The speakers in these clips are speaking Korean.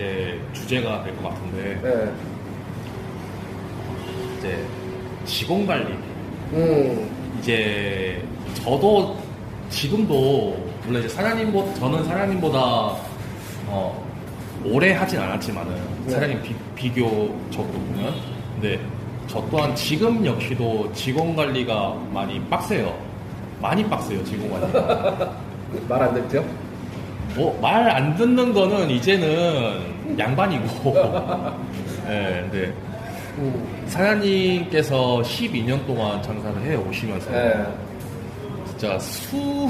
이제 주제가 될 것 같은데 네. 이제 직원 관리 음. 이제 저도 지금도 물론 이제 사장님보다 저는 사장님보다 어, 오래 하진 않았지만은 네. 사장님 비, 비교적으로 보면 근데 저 또한 지금 역시도 직원 관리가 많이 빡세요. 많이 빡세요 직원 관리. 말안 듣죠? 뭐 말 안 듣는 거는 이제는 양반이고. 예, 근데 음. 사장님께서 12년 동안 장사를 해 오시면서 네. 진짜 수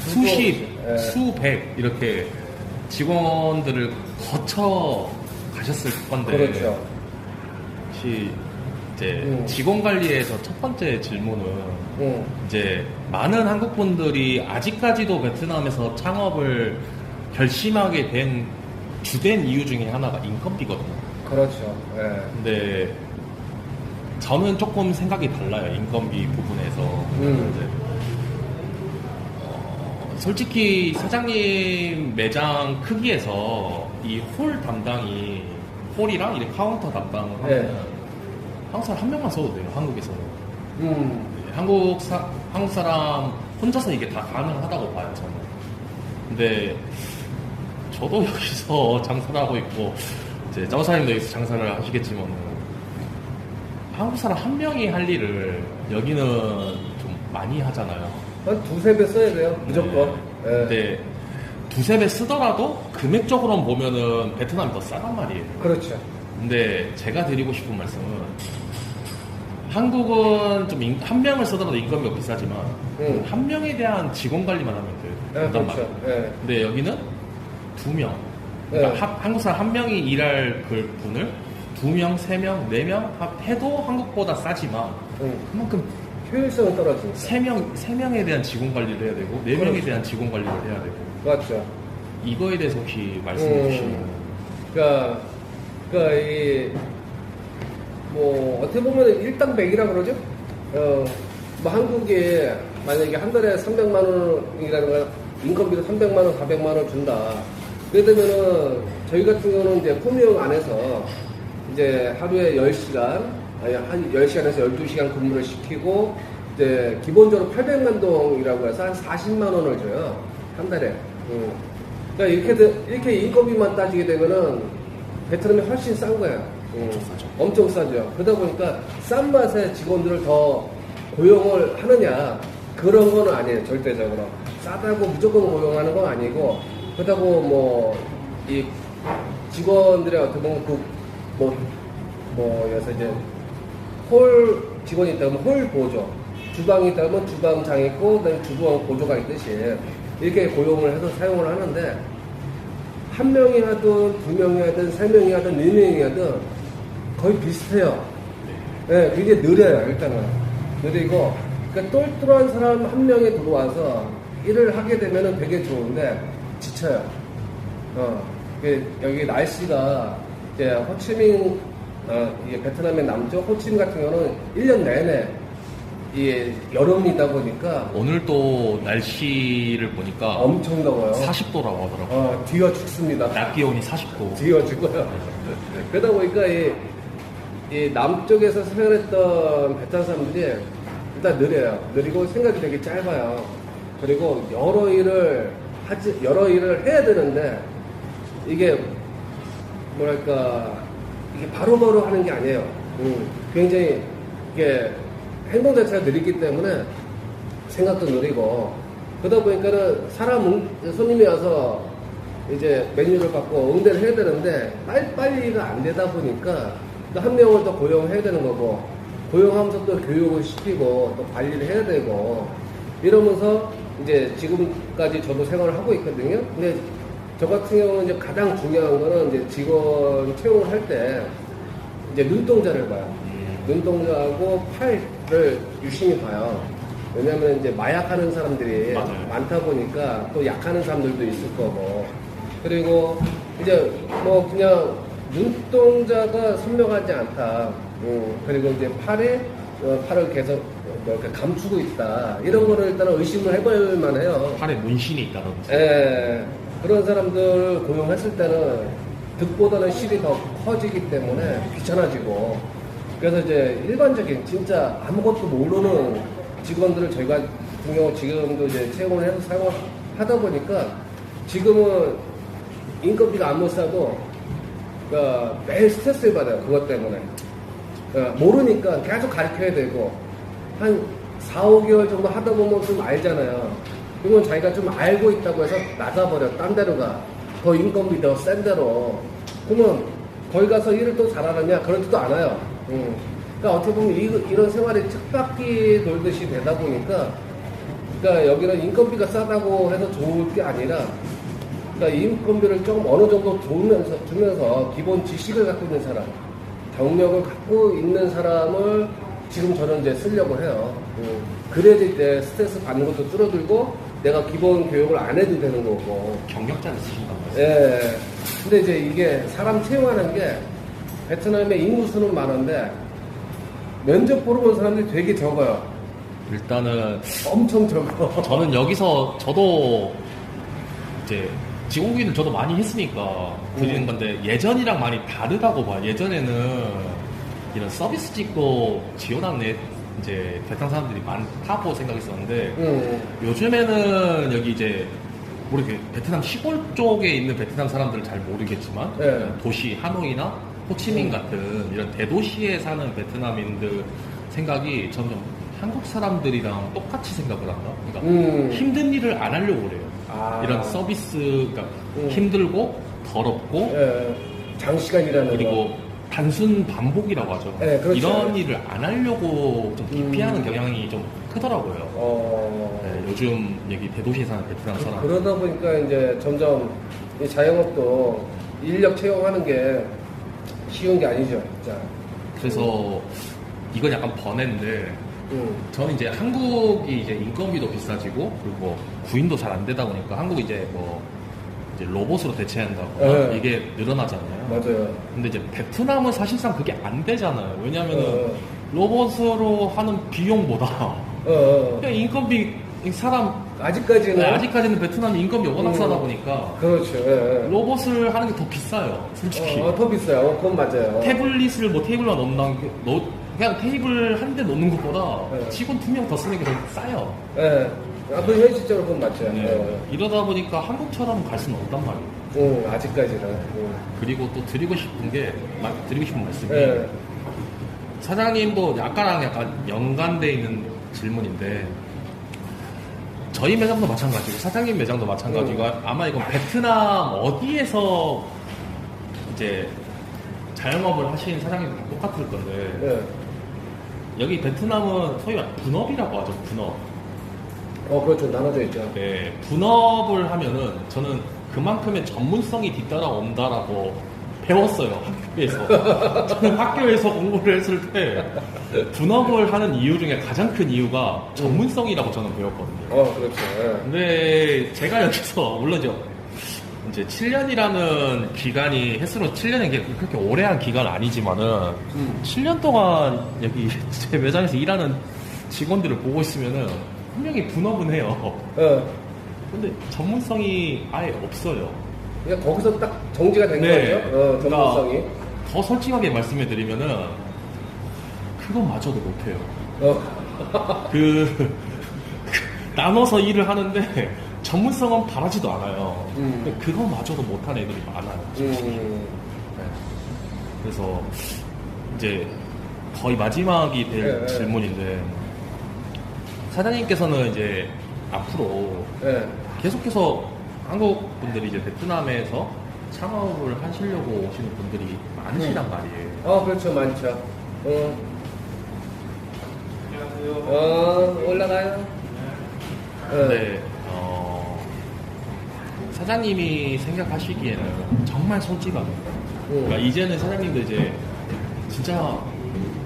수십 네. 수백 이렇게 직원들을 거쳐 가셨을 건데 그렇죠. 혹시 이제 음. 직원 관리에서 첫 번째 질문은 음. 이제 많은 한국 분들이 아직까지도 베트남에서 창업을 결심하게 된 주된 이유 중에 하나가 인건비거든요. 그렇죠. 예. 근데 저는 조금 생각이 달라요 인건비 부분에서. 음. 이제, 어, 솔직히 사장님 매장 크기에서 이 홀 담당이 홀이랑 이렇게 카운터 담당을 하면 네. 한국 사람 한 명만 써도 돼요 한국에서는. 음. 한국 사 한국 사람 혼자서 이게 다 가능하다고 봐요 저는. 근데 저도 여기서 장사를 하고 있고 이제 짜오사님도 여기서 장사를 하시겠지만 한국 사람 한 명이 할 일을 여기는 좀 많이 하잖아요. 한 두세 배 써야 돼요. 무조건. 예. 근데 두세 배 쓰더라도 금액적으로 보면은 베트남이 더 싸단 말이에요. 그렇죠. 근데 제가 드리고 싶은 말씀은 한국은 좀 한 명을 쓰더라도 인건비가 비싸지만 음. 한 명에 대한 직원 관리만 하면 돼요. 예, 된단 그렇죠. 예. 근데 여기는 두 명. 그러니까 네. 하- 한국 사람 한 명이 일할 그 분을 두 명, 세 명, 네명 해도 한국보다 싸지만 음. 그만큼 효율성은 떨어지니까. 세 명, 세 명에 대한 직원 관리를 해야 되고 네 명에 그렇죠. 대한 직원 관리를 해야 되고 맞죠. 이거에 대해서 혹시 말씀해 음. 주시면 그러니까, 그러니까 이, 뭐, 어떻게 보면 일당백이라 그러죠? 어, 뭐 한국에 만약에 한 달에 300만 원이라든가 인건비로 300만 원, 400만 원 준다. 그래 되면은 저희 같은 경우는 이제 품명 안에서 이제 하루에 10시간, 아니 한 10시간에서 12시간 근무를 시키고 이제 기본적으로 800만 동이라고 해서 한 40만 원을 줘요. 한 달에. 음. 그러니까 이렇게, 되- 이렇게 인건비만 따지게 되면은 베트남이 훨씬 싼 거예요. 음. 엄청 싸죠. 엄청 싸죠. 그러다 보니까 싼 맛에 직원들을 더 고용을 하느냐 그런 건 아니에요. 절대적으로 싸다고 무조건 고용하는 건 아니고 그렇다고 뭐 이 직원들의 어떻게 보면 그뭐 뭐 여기서 이제 홀 직원이 있다면 홀 보조, 주방이 있다면 주방장 있고 그다음에 주방 보조가 있듯이 이렇게 고용을 해서 사용을 하는데 한 명이 하든 두 명이 하든 세 명이 하든 네 명이 하든 거의 비슷해요. 예, 굉장히 느려요 일단은 느리고 그러니까 똘똘한 사람 한 명이 들어와서 일을 하게 되면은 되게 좋은데 지쳐요. 어, 이게 여기 날씨가 이제 호치민 어, 베트남의 남쪽 호치민 같은 경우는 1년 내내 이 여름이다 보니까 오늘 또 날씨를 보니까 엄청 더워요. 40도라고 하더라고요. 어, 뒤어 죽습니다. 낮 기온이 40도. 뒤어 죽어요. 그러다 보니까 이, 이 남쪽에서 생활했던 베트남 사람들이 일단 느려요. 느리고 생각이 되게 짧아요. 그리고 여러 일을 하지, 여러 일을 해야 되는데 이게 뭐랄까 이게 바로바로 하는 게 아니에요. 음, 굉장히 이게 행동 자체가 느리기 때문에 생각도 느리고 그러다 보니까는 사람 응- 손님이 와서 이제 메뉴를 받고 응대를 해야 되는데 빨리빨리가 안 되다 보니까 또 한 명을 더 고용해야 되는 거고 고용하면서 또 교육을 시키고 또 관리를 해야 되고 이러면서 이제 지금까지 저도 생활을 하고 있거든요. 근데 저 같은 경우는 이제 가장 중요한 거는 이제 직원 채용을 할 때 이제 눈동자를 봐요. 음, 눈동자하고 팔 을 유심히 봐요. 왜냐면 이제 마약하는 사람들이 맞아요. 많다 보니까 또 약하는 사람들도 있을 거고. 그리고 이제 뭐 그냥 눈동자가 선명하지 않다. 음, 그리고 이제 팔에 어, 팔을 계속 뭐 이렇게 감추고 있다. 이런 거를 일단은 의심을 해볼 만해요. 팔에 문신이 있다든지. 예, 그런 사람들 고용했을 때는 득보다는 실이 더 커지기 때문에 귀찮아지고 그래서 이제 일반적인 진짜 아무것도 모르는 직원들을 저희가 같은 경우 지금도 이제 채용을 해서 사용을 하다 보니까 지금은 인건비가 아무 싸도 그러니까 매일 스트레스를 받아요 그것 때문에 그러니까 모르니까 계속 가르쳐야 되고 한 4, 5개월 정도 하다 보면 좀 알잖아요. 그러면 자기가 좀 알고 있다고 해서 나가버려. 딴 데로 가. 더 인건비 더 센 데로. 그러면 거기 가서 일을 또 잘하느냐? 그렇지도 않아요. 음. 그러니까 어떻게 보면 이, 이런 생활이 쳇바퀴 돌듯이 되다 보니까 그러니까 여기는 인건비가 싸다고 해서 좋을 게 아니라 그러니까 인건비를 조금 어느 정도 주면서, 주면서 기본 지식을 갖고 있는 사람, 경력을 갖고 있는 사람을 지금 저는 이제 쓰려고 해요. 음. 그래야지 이제 스트레스 받는 것도 줄어들고 내가 기본 교육을 안 해도 되는 거고. 경력자를 쓰신단 말이에요. 예. 근데 이제 이게 사람 채용하는 게 베트남에 인구 수는 많은데 면접 보러 온 사람들이 되게 적어요. 일단은 엄청 적어. 저는 여기서 저도 이제 직원기는 저도 많이 했으니까 드리는 음. 건데 예전이랑 많이 다르다고 봐요. 예전에는 이런 서비스직도 지원하는 애- 이제 베트남 사람들이 많다고 생각했었는데 음. 요즘에는 여기 이제 모르게 베트남 시골 쪽에 있는 베트남 사람들은 잘 모르겠지만 네. 도시 하노이나 호치민 음. 같은 이런 대도시에 사는 베트남인들 생각이 점점 한국 사람들이랑 똑같이 생각을 한다. 그러니까 음. 힘든 일을 안 하려고 그래요. 아. 이런 서비스, 그러니까 음. 힘들고 더럽고 예. 장시간이라는 거. 그리고 단순 반복이라고 하죠. 네, 그렇죠. 이런 일을 안 하려고 좀 기피하는 음. 경향이 좀 크더라고요. 어. 네, 요즘 여기 대도시에 사는 베트남 사람. 그러다 보니까 이제 점점 이 자영업도 인력 채용하는 게 쉬운 게 아니죠, 진짜. 그래서 이건 약간 번외인데 음. 저는 이제 한국이 이제 인건비도 비싸지고 그리고 구인도 잘 안 되다 보니까 한국이 이제 뭐 이제 로봇으로 대체한다거나 네. 이게 늘어나잖아요. 맞아요. 근데 이제 베트남은 사실상 그게 안 되잖아요. 왜냐면은 어. 로봇으로 하는 비용보다 어, 어. 그냥 인건비 이 사람 아직까지는 네, 아직까지는 베트남이 인건비 워낙 음. 싸다 보니까 그렇죠. 예, 예. 로봇을 하는 게 더 비싸요. 솔직히 어, 더 비싸요. 어, 그건 맞아요. 태블릿을 뭐 테이블만 넣는 게 넣- 그냥 테이블 한대 놓는 것보다 네. 직원 두 명 더 쓰는 게 더 싸요. 예. 아, 그 현실적으로 그건 맞죠. 네. 예. 이러다 보니까 한국처럼 갈 수는 없단 말이에요. 음, 아직까지는. 음. 그리고 또 드리고 싶은 게 마- 드리고 싶은 말씀이 예. 사장님도 약간랑 약간 연관돼 있는 질문인데 저희 매장도 마찬가지고 사장님 매장도 마찬가지고 아마 이건 베트남 어디에서 이제 자영업을 하시는 사장님도 다 똑같을 건데 예. 여기 베트남은 소위 말 분업이라고 하죠 분업 어, 그렇죠. 나눠져 있죠. 네, 분업을 하면은 저는 그만큼의 전문성이 뒤따라온다라고 배웠어요 학교에서 저는 학교에서 공부를 했을 때 분업을 하는 이유 중에 가장 큰 이유가 전문성이라고 저는 배웠거든요 어, 그렇죠. 예. 근데 제가 여기서 물론 이제 이제 7년이라는 기간이 횟수로 7년이 그렇게 오래 한 기간 아니지만은 음. 7년 동안 여기 제 매장에서 일하는 직원들을 보고 있으면은 분명히 분업은 해요. 어. 근데 전문성이 아예 없어요. 그러니까 거기서 딱 정지가 된 네. 거죠. 어, 전문성이. 그러니까 더 솔직하게 말씀해 드리면은 그것마저도 못해요. 어. 그 나눠서 일을 하는데 전문성은 바라지도 않아요. 음. 근데 그거마저도 못하는 애들이 많아요. 음. 네. 그래서 이제 거의 마지막이 될 네. 질문인데 사장님께서는 이제 앞으로 예. 계속해서 한국 분들이 이제 베트남에서 창업을 하시려고 오시는 분들이 많으시단 말이에요. 어, 그렇죠. 많죠. 어. 어, 올라가요. 예. 근데 어, 사장님이 생각하시기에는 정말 솔직하게 그러니까 음. 이제는 사장님도 이제 진짜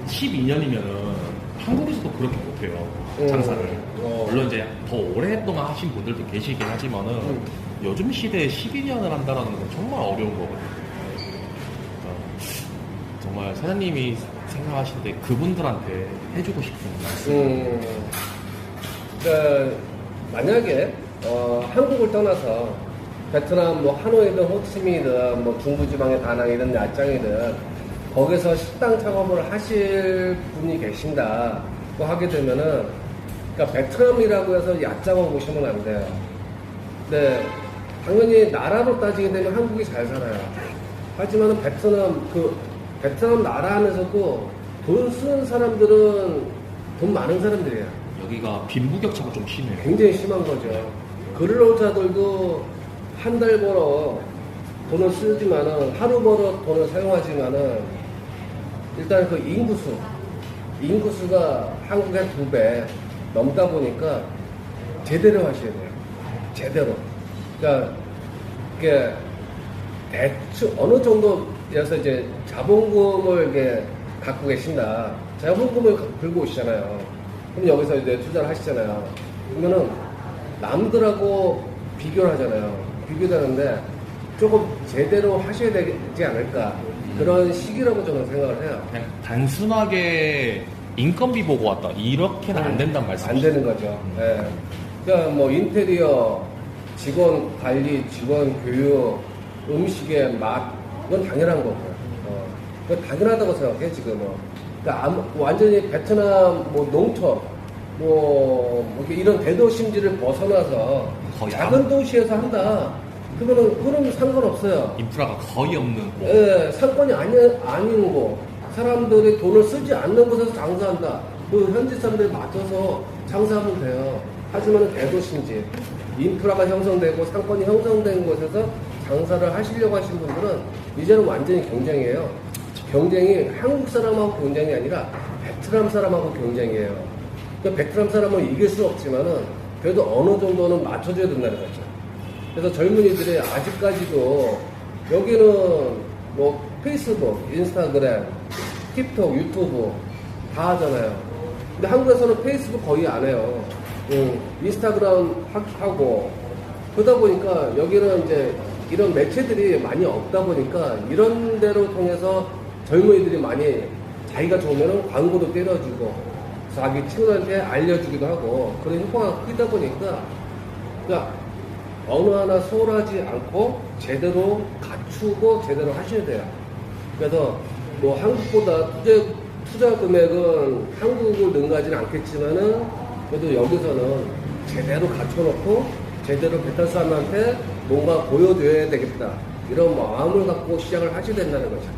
12년이면은 한국에서도 그렇게 못해요 음. 장사를 어. 물론 이제 더 오랫동안 하신 분들도 계시긴 하지만은 음. 요즘 시대에 12년을 한다는 건 정말 어려운 거거든요 그러니까 정말 사장님이 생각하실 때 그분들한테 해주고 싶은 말씀 음. 그러니까 만약에 어, 한국을 떠나서 베트남 뭐 하노이든 호치민이든 뭐 중부지방의 다낭이든 야짱이든 거기서 식당 창업을 하실 분이 계신다고 하게 되면은 그러니까 베트남이라고 해서 야짱을 보시면 안 돼요. 네, 당연히 나라로 따지게 되면 한국이 잘 살아요. 하지만 베트남 그 베트남 나라 안에서도 돈 쓰는 사람들은 돈 많은 사람들이에요. 여기가 빈부격차가 좀 심해요. 굉장히 심한 거죠. 근로자들도 한 달 벌어 돈을 쓰지만은 하루 벌어 돈을 사용하지만은 일단 그 인구수 인구수가 한국의 두 배 넘다 보니까 제대로 하셔야 돼요. 제대로. 그러니까 이게 대충 어느 정도여서 이제 자본금을 이게 갖고 계신다. 자본금을 들고 오시잖아요. 그럼 여기서 이제 투자를 하시잖아요. 그러면은 남들하고 비교를 하잖아요. 비교되는데 조금 제대로 하셔야 되지 않을까. 그런 시기라고 저는 생각을 해요. 그냥 단순하게 인건비 보고 왔다. 이렇게는 안 된다는 말씀. 안 되는 거죠. 예. 그러니까 뭐 인테리어, 직원 관리, 직원 교육, 음식의 맛, 이건 당연한 거고요. 어, 당연하다고 생각해, 지금은. 그러니까 아무- 완전히 베트남 뭐 농촌, 뭐, 뭐 이렇게 이런 대도심지를 벗어나서 작은 도시에서 한다. 그러면은, 그러면 상관없어요. 인프라가 거의 없는 곳. 예, 상권이 아니, 아닌 곳, 사람들이 돈을 쓰지 않는 곳에서 장사한다. 그 현지 사람들이 맞춰서 장사하면 돼요. 하지만 대도심지, 인프라가 형성되고 상권이 형성된 곳에서 장사를 하시려고 하시는 분들은 이제는 완전히 경쟁이에요. 경쟁이 한국 사람하고 경쟁이 아니라 베트남 사람하고 경쟁이에요. 그러니까 베트남 사람은 이길 수 없지만은 그래도 어느 정도는 맞춰줘야 된다는 거죠. 그래서 젊은이들이 아직까지도 여기는 뭐 페이스북, 인스타그램, 틱톡, 유튜브 다 하잖아요. 근데 한국에서는 페이스북 거의 안 해요. 음, 인스타그램 하- 하고 그러다 보니까 여기는 이제 이런 매체들이 많이 없다 보니까 이런 데로 통해서 젊은이들이 많이 자기가 좋으면 광고도 때려주고 자기 친구들한테 알려주기도 하고 그런 효과가 크다 보니까 그러니까 어느 하나 소홀하지 않고 제대로 갖추고 제대로 하셔야 돼요. 그래서 뭐 한국보다 투자, 투자 금액은 한국을 능가하지는 않겠지만은 그래도 여기서는 제대로 갖춰놓고 제대로 베트남 사람한테 뭔가 보여줘야 되겠다. 이런 마음을 갖고 시작을 하셔야 된다는 거죠.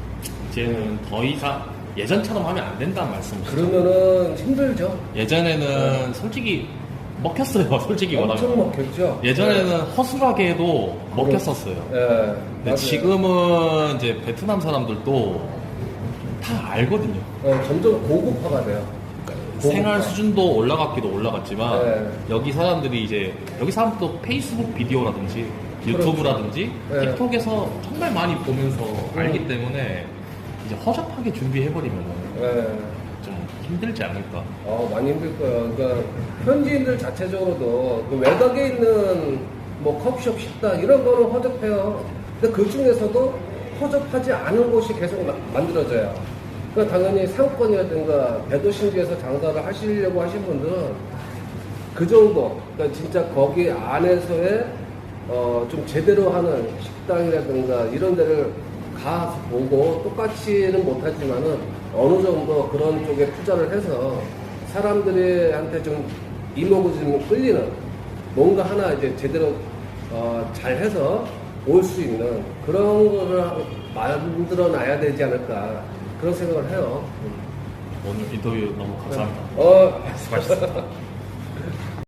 이제는 더 이상 예전처럼 하면 안 된다는 말씀이시죠. 그러면은 힘들죠. 예전에는 솔직히 먹혔어요. 솔직히 엄청 말하면. 먹혔죠. 예전에는 허술하게 해도 먹혔었어요. 예. 네, 근데. 지금은 이제 베트남 사람들도 다 알거든요. 어, 점점 고급화가 돼요. 고급화. 생활 수준도 올라갔기도 올라갔지만 네. 여기 사람들이 이제 여기 사람들도 페이스북 비디오라든지 그렇죠. 유튜브라든지 네. 틱톡에서 정말 많이 보면서 음. 알기 때문에 이제 허접하게 준비해버리면 예. 좀 힘들지 않을까. 어, 많이 힘들 거예요. 그러니까 현지인들 자체적으로도 그 외곽에 있는 뭐 커피숍, 식당 이런 거는 허접해요. 근데 그 중에서도 허접하지 않은 곳이 계속 마- 만들어져요. 그러니까 당연히 상권이라든가 대도심지에서 장사를 하시려고 하신 분들은 그 정도, 그러니까 진짜 거기 안에서의 어, 좀 제대로 하는 식당이라든가 이런 데를 가서 보고 똑같이는 못하지만은 어느 정도 그런 쪽에 투자를 해서 사람들한테 좀 이목을 좀 끌리는 뭔가 하나 이제 제대로 어, 잘 해서 올 수 있는 그런 거를 만들어 놔야 되지 않을까 그런 생각을 해요. 오늘 인터뷰 너무 감사합니다. 어, 수고하셨습니다.